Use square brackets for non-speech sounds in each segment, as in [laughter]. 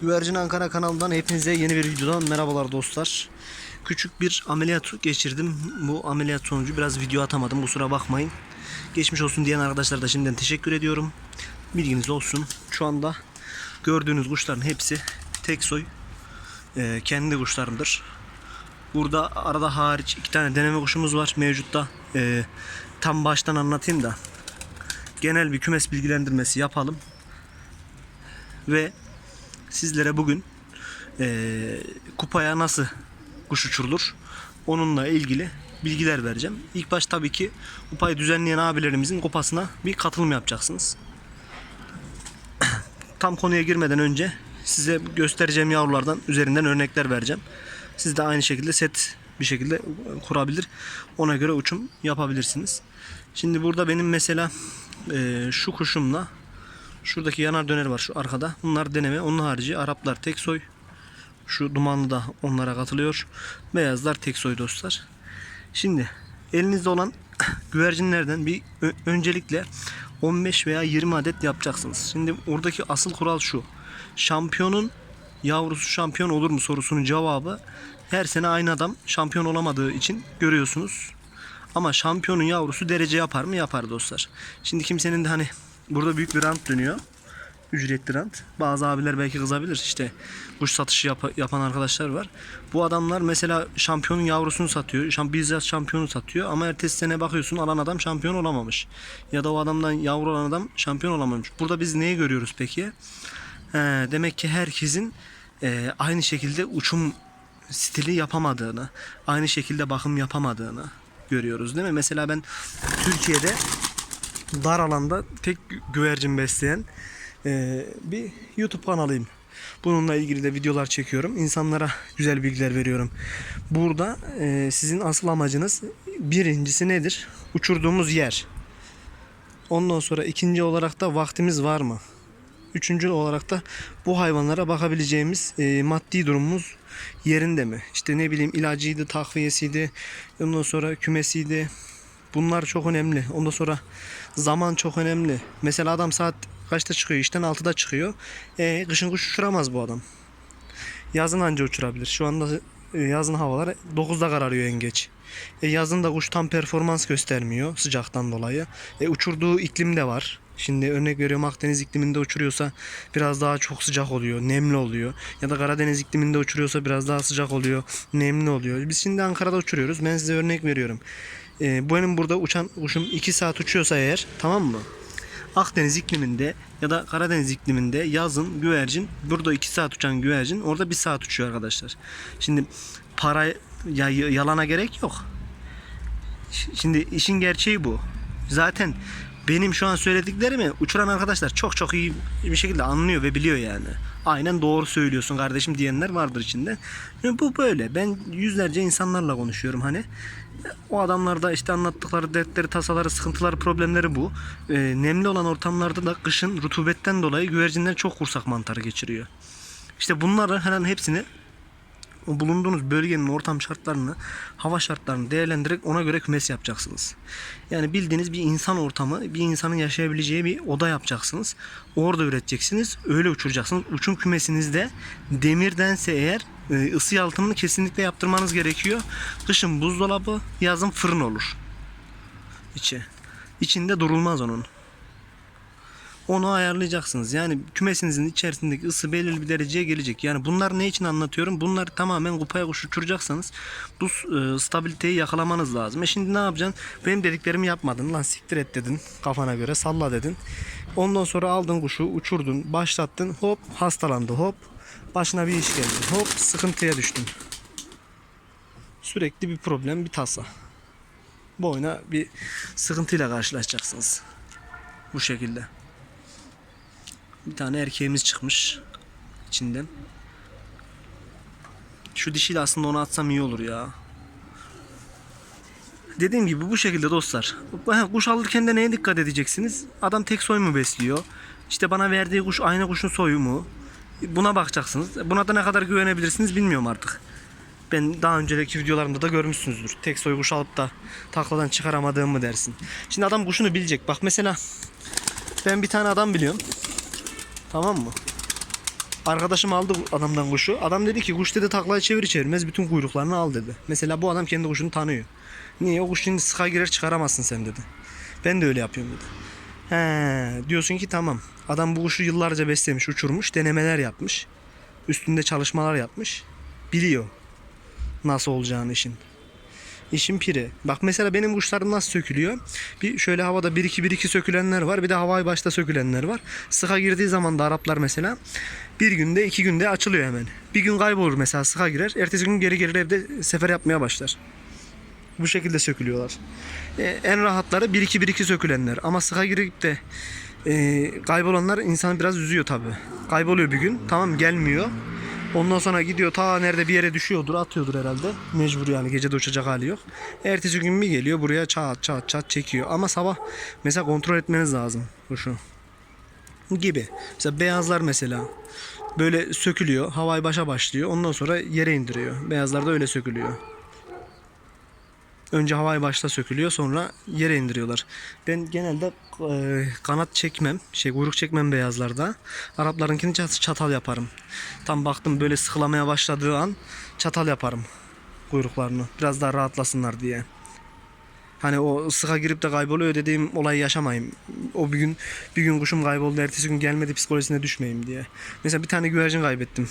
Güvercin Ankara kanalından hepinize yeni bir videodan merhabalar dostlar. Küçük bir ameliyat geçirdim. Bu ameliyat sonucu biraz video atamadım. Kusura bakmayın. Geçmiş olsun diyen arkadaşlar da şimdiden teşekkür ediyorum. Bilginiz olsun. Şu anda gördüğünüz kuşların hepsi tek soy e, kendi kuşlarımdır. Burada arada hariç iki tane deneme kuşumuz var mevcutta. E, tam baştan anlatayım da genel bir kümes bilgilendirmesi yapalım. Ve sizlere bugün eee, kupaya nasıl kuş uçurulur onunla ilgili bilgiler vereceğim. İlk baş tabii ki kupayı düzenleyen abilerimizin kupasına bir katılım yapacaksınız. [coughs] Tam konuya girmeden önce size göstereceğim yavrulardan üzerinden örnekler vereceğim. Siz de aynı şekilde set bir şekilde kurabilir. Ona göre uçum yapabilirsiniz. Şimdi burada benim mesela eee, şu kuşumla Şuradaki yanar döner var şu arkada. Bunlar deneme. Onun harici Araplar tek soy. Şu dumanlı da onlara katılıyor. Beyazlar tek soy dostlar. Şimdi elinizde olan [coughs] güvercinlerden bir öncelikle 15 veya 20 adet yapacaksınız. Şimdi oradaki asıl kural şu. Şampiyonun yavrusu şampiyon olur mu sorusunun cevabı her sene aynı adam şampiyon olamadığı için görüyorsunuz. Ama şampiyonun yavrusu derece yapar mı? Yapar dostlar. Şimdi kimsenin de hani burada büyük bir rant dönüyor. Ücretli rant. Bazı abiler belki kızabilir. İşte kuş satışı yap- yapan arkadaşlar var. Bu adamlar mesela şampiyonun yavrusunu satıyor. Şam bizzat şampiyonu satıyor ama ertesi sene bakıyorsun alan adam şampiyon olamamış. Ya da o adamdan yavru olan adam şampiyon olamamış. Burada biz neyi görüyoruz peki? He, demek ki herkesin e, aynı şekilde uçum stili yapamadığını, aynı şekilde bakım yapamadığını görüyoruz değil mi? Mesela ben Türkiye'de dar alanda tek gü- güvercin besleyen e, bir YouTube kanalıyım. Bununla ilgili de videolar çekiyorum. İnsanlara güzel bilgiler veriyorum. Burada e, sizin asıl amacınız birincisi nedir? Uçurduğumuz yer. Ondan sonra ikinci olarak da vaktimiz var mı? Üçüncü olarak da bu hayvanlara bakabileceğimiz e, maddi durumumuz yerinde mi? İşte ne bileyim ilacıydı, takviyesiydi, ondan sonra kümesiydi. Bunlar çok önemli. Ondan sonra zaman çok önemli. Mesela adam saat kaçta çıkıyor? İşten 6'da çıkıyor. E, kışın kuş uçuramaz bu adam. Yazın anca uçurabilir. Şu anda e, yazın havalar 9'da kararıyor en geç. E, yazın da kuş tam performans göstermiyor sıcaktan dolayı. E, uçurduğu iklim de var. Şimdi örnek veriyorum Akdeniz ikliminde uçuruyorsa biraz daha çok sıcak oluyor, nemli oluyor. Ya da Karadeniz ikliminde uçuruyorsa biraz daha sıcak oluyor, nemli oluyor. Biz şimdi Ankara'da uçuruyoruz. Ben size örnek veriyorum. E, benim burada uçan kuşum 2 saat uçuyorsa eğer tamam mı? Akdeniz ikliminde ya da Karadeniz ikliminde yazın güvercin burada 2 saat uçan güvercin orada 1 saat uçuyor arkadaşlar. Şimdi para ya, yalana gerek yok. Şimdi işin gerçeği bu. Zaten benim şu an söylediklerimi uçuran arkadaşlar çok çok iyi bir şekilde anlıyor ve biliyor yani. Aynen doğru söylüyorsun kardeşim diyenler vardır içinde. Yani bu böyle. Ben yüzlerce insanlarla konuşuyorum hani. O adamlarda işte anlattıkları dertleri, tasaları, sıkıntıları, problemleri bu. Ee, nemli olan ortamlarda da kışın rutubetten dolayı güvercinler çok kursak mantarı geçiriyor. İşte bunların hemen hepsini o bulunduğunuz bölgenin ortam şartlarını, hava şartlarını değerlendirerek ona göre kümes yapacaksınız. Yani bildiğiniz bir insan ortamı, bir insanın yaşayabileceği bir oda yapacaksınız. Orada üreteceksiniz, öyle uçuracaksınız. Uçum kümesinizde demirdense eğer e, ısı yalıtımını kesinlikle yaptırmanız gerekiyor. Kışın buzdolabı, yazın fırın olur. İçi. İçinde durulmaz onun. Onu ayarlayacaksınız. Yani kümesinizin içerisindeki ısı belirli bir dereceye gelecek. Yani bunlar ne için anlatıyorum? Bunlar tamamen kupaya kuş uçuracaksanız bu e, stabiliteyi yakalamanız lazım. E şimdi ne yapacaksın? Benim dediklerimi yapmadın. Lan siktir et dedin. Kafana göre salla dedin. Ondan sonra aldın kuşu uçurdun. Başlattın. Hop hastalandı. Hop başına bir iş geldi. Hop sıkıntıya düştün. Sürekli bir problem bir tasa. Bu oyuna bir sıkıntıyla karşılaşacaksınız. Bu şekilde. Bir tane erkeğimiz çıkmış içinden. Şu dişiyle aslında onu atsam iyi olur ya. Dediğim gibi bu şekilde dostlar. Kuş alırken de neye dikkat edeceksiniz? Adam tek soy mu besliyor? İşte bana verdiği kuş aynı kuşun soyu mu? Buna bakacaksınız. Buna da ne kadar güvenebilirsiniz bilmiyorum artık. Ben daha önceki videolarımda da görmüşsünüzdür. Tek soy kuş alıp da takladan çıkaramadığım mı dersin. Şimdi adam kuşunu bilecek. Bak mesela ben bir tane adam biliyorum. Tamam mı? Arkadaşım aldı adamdan kuşu. Adam dedi ki kuş dedi taklayı çevir çevirmez bütün kuyruklarını al dedi. Mesela bu adam kendi kuşunu tanıyor. Niye o kuş şimdi sıka girer çıkaramazsın sen dedi. Ben de öyle yapıyorum dedi. He, diyorsun ki tamam. Adam bu kuşu yıllarca beslemiş, uçurmuş, denemeler yapmış. Üstünde çalışmalar yapmış. Biliyor nasıl olacağını işin. İşin piri. Bak mesela benim kuşlarım nasıl sökülüyor? Bir şöyle havada 1-2-1-2 sökülenler var. Bir de havayı başta sökülenler var. Sıka girdiği zaman da Araplar mesela bir günde iki günde açılıyor hemen. Bir gün kaybolur mesela sıka girer. Ertesi gün geri gelir evde sefer yapmaya başlar. Bu şekilde sökülüyorlar. E, en rahatları 1-2-1-2 sökülenler. Ama sıka girip de e, kaybolanlar insanı biraz üzüyor tabi. Kayboluyor bir gün. Tamam gelmiyor. Ondan sonra gidiyor ta nerede bir yere düşüyordur atıyordur herhalde. Mecbur yani gece uçacak hali yok. Ertesi gün bir geliyor buraya çat çat çat çekiyor. Ama sabah mesela kontrol etmeniz lazım kuşu. Gibi. Mesela beyazlar mesela böyle sökülüyor. Havayı başa başlıyor. Ondan sonra yere indiriyor. Beyazlar da öyle sökülüyor. Önce havayı başta sökülüyor sonra yere indiriyorlar. Ben genelde e, kanat çekmem, şey kuyruk çekmem beyazlarda. Araplarınkini çat- çatal yaparım. Tam baktım böyle sıkılamaya başladığı an çatal yaparım kuyruklarını. Biraz daha rahatlasınlar diye. Hani o sıka girip de kayboluyor dediğim olayı yaşamayayım. O bir gün bir gün kuşum kayboldu, ertesi gün gelmedi psikolojisine düşmeyeyim diye. Mesela bir tane güvercin kaybettim.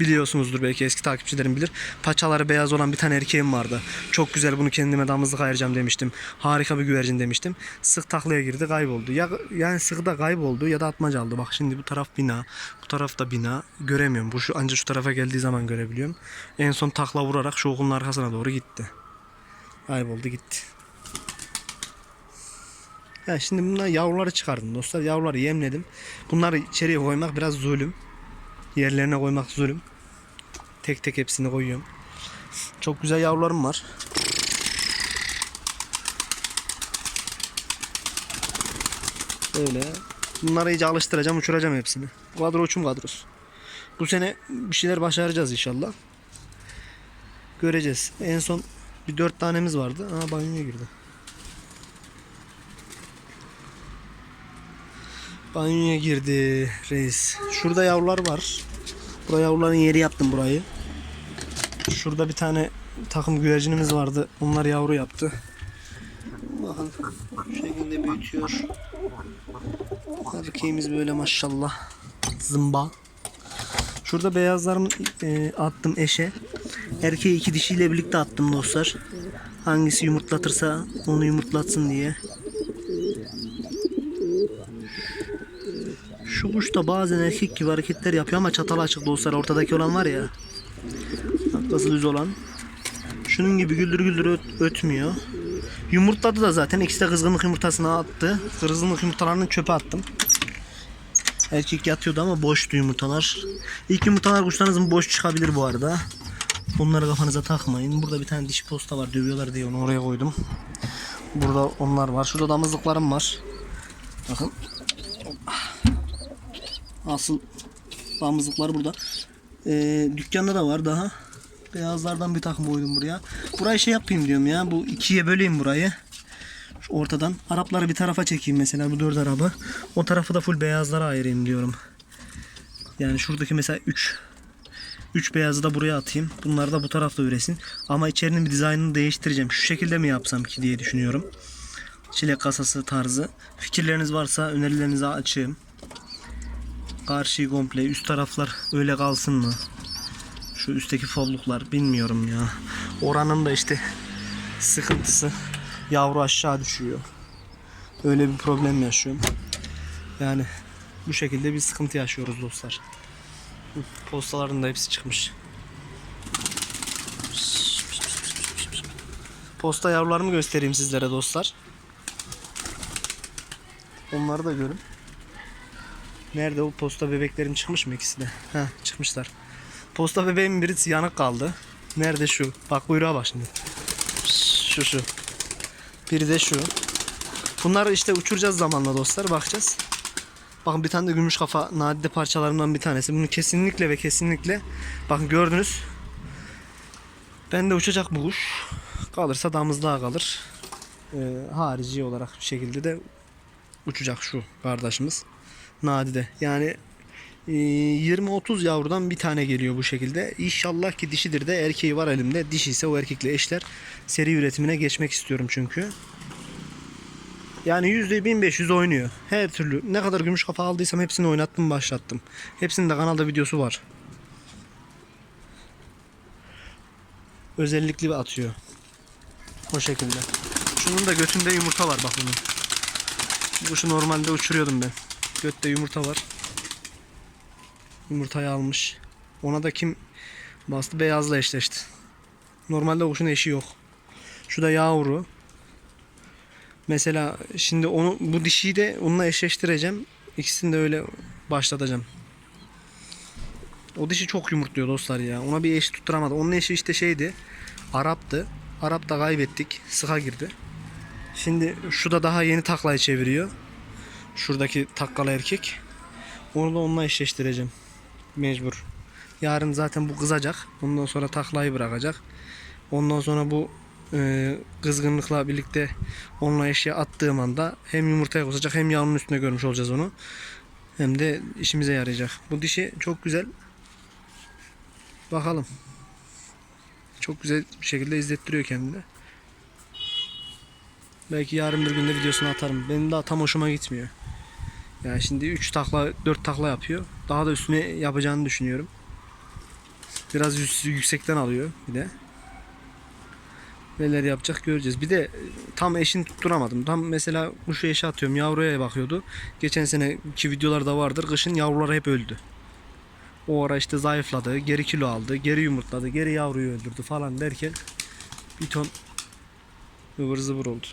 Biliyorsunuzdur belki eski takipçilerim bilir. Paçaları beyaz olan bir tane erkeğim vardı. Çok güzel bunu kendime damızlık ayıracağım demiştim. Harika bir güvercin demiştim. Sık taklaya girdi kayboldu. Ya, yani sıkıda kayboldu ya da atmaca aldı. Bak şimdi bu taraf bina. Bu taraf da bina. Göremiyorum. Bu şu ancak şu tarafa geldiği zaman görebiliyorum. En son takla vurarak şu okulun arkasına doğru gitti. Kayboldu gitti. Ya şimdi bunlar yavruları çıkardım dostlar. Yavruları yemledim. Bunları içeriye koymak biraz zulüm. Yerlerine koymak zulüm. Tek tek hepsini koyuyorum. Çok güzel yavrularım var. Böyle. Bunları iyice alıştıracağım, uçuracağım hepsini. Kadro uçum kadrosu. Bu sene bir şeyler başaracağız inşallah. Göreceğiz. En son bir dört tanemiz vardı. Aa banyoya girdi. Banyoya girdi reis. Şurada yavrular var. Buraya yavruların yeri yaptım burayı. Şurada bir tane takım güvercinimiz vardı. Onlar yavru yaptı. Bakın şu şekilde büyütüyor. Erkeğimiz böyle maşallah. Zımba. Şurada beyazlarımı e, attım eşe. Erkeği iki dişiyle birlikte attım dostlar. Hangisi yumurtlatırsa onu yumurtlatsın diye. Şu kuş da bazen erkek gibi hareketler yapıyor ama çatal açık dostlar. Ortadaki olan var ya. Arkası düz olan. Şunun gibi güldür güldür öt- ötmüyor. Yumurtladı da zaten. İkisi de kızgınlık yumurtasını attı. Kızgınlık yumurtalarını çöpe attım. Erkek yatıyordu ama boştu yumurtalar. İlk yumurtalar kuşlarınızın boş çıkabilir bu arada. Onları kafanıza takmayın. Burada bir tane dişi posta var. Dövüyorlar diye onu oraya koydum. Burada onlar var. Şurada damızlıklarım var. Bakın. Asıl damızlıklar burada. Ee, dükkanda da var daha. Beyazlardan bir takım koydum buraya. Burayı şey yapayım diyorum ya. Bu ikiye böleyim burayı. Şu ortadan. Arapları bir tarafa çekeyim mesela bu dört arabı. O tarafı da full beyazlara ayırayım diyorum. Yani şuradaki mesela 3 3 beyazı da buraya atayım. Bunları da bu tarafta üresin. Ama içerinin bir dizaynını değiştireceğim. Şu şekilde mi yapsam ki diye düşünüyorum. Çilek kasası tarzı. Fikirleriniz varsa önerilerinizi açayım. Karşıyı komple üst taraflar öyle kalsın mı? Şu üstteki folluklar bilmiyorum ya. Oranın da işte sıkıntısı yavru aşağı düşüyor. Öyle bir problem yaşıyorum. Yani bu şekilde bir sıkıntı yaşıyoruz dostlar. Postaların da hepsi çıkmış. Posta yavrularımı göstereyim sizlere dostlar. Onları da görün. Nerede o posta bebeklerim çıkmış mı ikisi de? Heh çıkmışlar. Posta bebeğimin birisi yanık kaldı. Nerede şu? Bak kuyruğa bak şimdi. Şu şu. Biri de şu. Bunları işte uçuracağız zamanla dostlar. Bakacağız. Bakın bir tane de gümüş kafa nadide parçalarından bir tanesi. Bunu kesinlikle ve kesinlikle bakın gördünüz. Ben de uçacak bu kuş. Kalırsa damızlığa kalır. Ee, harici olarak bir şekilde de uçacak şu kardeşimiz. Nadide. Yani Ee, 20-30 yavrudan bir tane geliyor bu şekilde. İnşallah ki dişidir de erkeği var elimde. Dişi ise o erkekle eşler. Seri üretimine geçmek istiyorum çünkü. Yani %1500 oynuyor. Her türlü. Ne kadar gümüş kafa aldıysam hepsini oynattım başlattım. Hepsinin de kanalda videosu var. Özellikli bir atıyor. O şekilde. Şunun da götünde yumurta var bak bunun. Bu Kuşu normalde uçuruyordum ben. Götte yumurta var. Yumurtayı almış. Ona da kim bastı? Beyazla eşleşti. Normalde kuşun eşi yok. Şu da yavru. Mesela şimdi onu bu dişiyi de onunla eşleştireceğim. İkisini de öyle başlatacağım. O dişi çok yumurtluyor dostlar ya. Ona bir eş tutturamadı. Onun eşi işte şeydi. Arap'tı. Arap da kaybettik. Sıka girdi. Şimdi şu da daha yeni taklayı çeviriyor. Şuradaki takkalı erkek. Onu da onunla eşleştireceğim. Mecbur. Yarın zaten bu kızacak. Ondan sonra taklayı bırakacak. Ondan sonra bu e, kızgınlıkla birlikte onunla eşya attığım anda hem yumurtaya kusacak hem yavrunun üstüne görmüş olacağız onu. Hem de işimize yarayacak. Bu dişi çok güzel. Bakalım. Çok güzel bir şekilde izlettiriyor kendini. Belki yarın bir günde videosunu atarım. Benim daha tam hoşuma gitmiyor. Yani şimdi 3 takla 4 takla yapıyor. Daha da üstüne yapacağını düşünüyorum. Biraz yüksekten alıyor bir de. Neler yapacak göreceğiz. Bir de e, tam eşini tutturamadım. Tam mesela kuşu eşe atıyorum. Yavruya bakıyordu. Geçen seneki videolarda vardır. Kışın yavruları hep öldü. O ara işte zayıfladı. Geri kilo aldı. Geri yumurtladı. Geri yavruyu öldürdü falan derken bir ton ıvır zıvır oldu.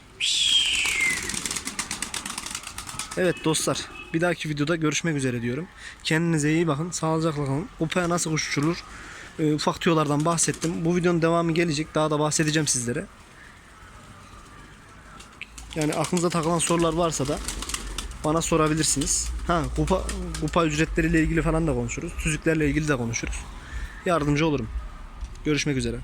Evet dostlar. Bir dahaki videoda görüşmek üzere diyorum. Kendinize iyi bakın. Sağlıcakla kalın. Upaya nasıl kuş uçurulur? e, ufak tüyolardan bahsettim. Bu videonun devamı gelecek. Daha da bahsedeceğim sizlere. Yani aklınıza takılan sorular varsa da bana sorabilirsiniz. Ha, kupa, kupa ücretleriyle ilgili falan da konuşuruz. Tüzüklerle ilgili de konuşuruz. Yardımcı olurum. Görüşmek üzere.